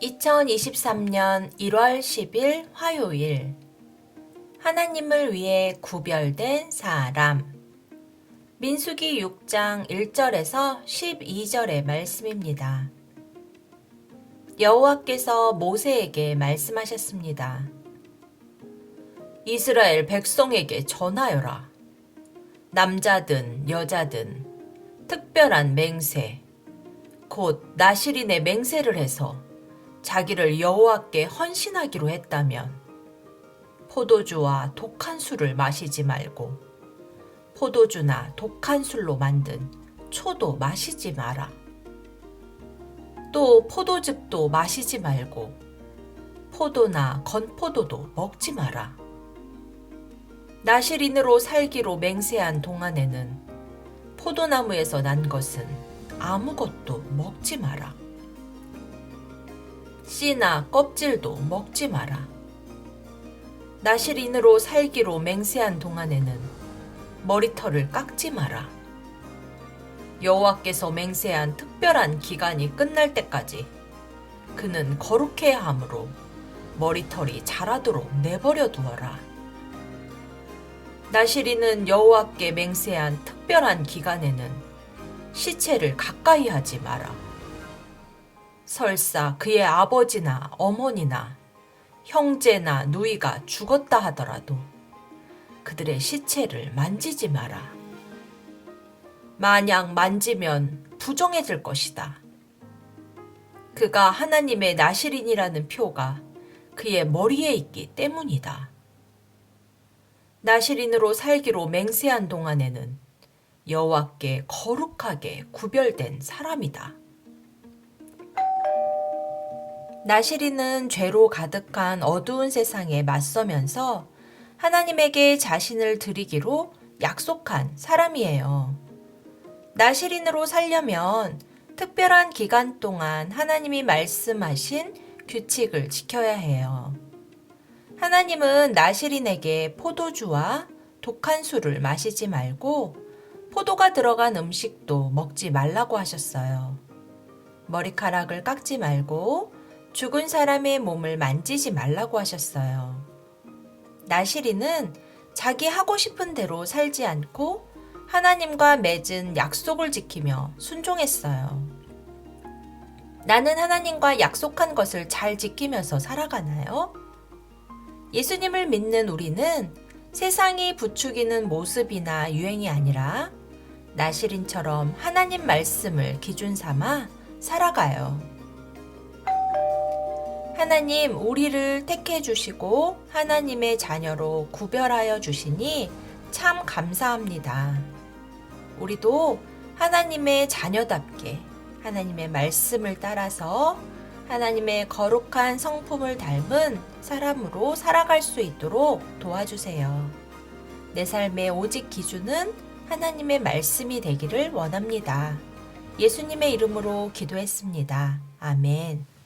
2023년 1월 10일 화요일 하나님을 위해 구별된 사람 민수기 6장 1절에서 12절의 말씀입니다. 여호와께서 모세에게 말씀하셨습니다. 이스라엘 백성에게 전하여라. 남자든 여자든 특별한 맹세 곧 나시린의 맹세를 해서 자기를 여호와께 헌신하기로 했다면 포도주와 독한 술을 마시지 말고 포도주나 독한 술로 만든 초도 마시지 마라. 또 포도즙도 마시지 말고 포도나 건포도도 먹지 마라. 나시린으로 살기로 맹세한 동안에는 포도나무에서 난 것은 아무것도 먹지 마라. 씨나 껍질도 먹지 마라. 나시린으로 살기로 맹세한 동안에는 머리털을 깎지 마라. 여호와께서 맹세한 특별한 기간이 끝날 때까지 그는 거룩해야 하므로 머리털이 자라도록 내버려 두어라. 나시린은 여호와께 맹세한 특별한 기간에는 시체를 가까이 하지 마라. 설사 그의 아버지나 어머니나 형제나 누이가 죽었다 하더라도 그들의 시체를 만지지 마라. 만약 만지면 부정해질 것이다. 그가 하나님의 나시린이라는 표가 그의 머리에 있기 때문이다. 나시린으로 살기로 맹세한 동안에는 여호와께 거룩하게 구별된 사람이다. 나시린은 죄로 가득한 어두운 세상에 맞서면서 하나님에게 자신을 드리기로 약속한 사람이에요. 나시린으로 살려면 특별한 기간 동안 하나님이 말씀하신 규칙을 지켜야 해요. 하나님은 나시린에게 포도주와 독한 술을 마시지 말고 포도가 들어간 음식도 먹지 말라고 하셨어요. 머리카락을 깎지 말고 죽은 사람의 몸을 만지지 말라고 하셨어요. 나시린은 자기 하고 싶은 대로 살지 않고 하나님과 맺은 약속을 지키며 순종했어요. 나는 하나님과 약속한 것을 잘 지키면서 살아가나요? 예수님을 믿는 우리는 세상이 부추기는 모습이나 유행이 아니라 나시린처럼 하나님 말씀을 기준 삼아 살아가요. 하나님 우리를 택해 주시고 하나님의 자녀로 구별하여 주시니 참 감사합니다. 우리도 하나님의 자녀답게 하나님의 말씀을 따라서 하나님의 거룩한 성품을 닮은 사람으로 살아갈 수 있도록 도와주세요. 내 삶의 오직 기준은 하나님의 말씀이 되기를 원합니다. 예수님의 이름으로 기도했습니다. 아멘.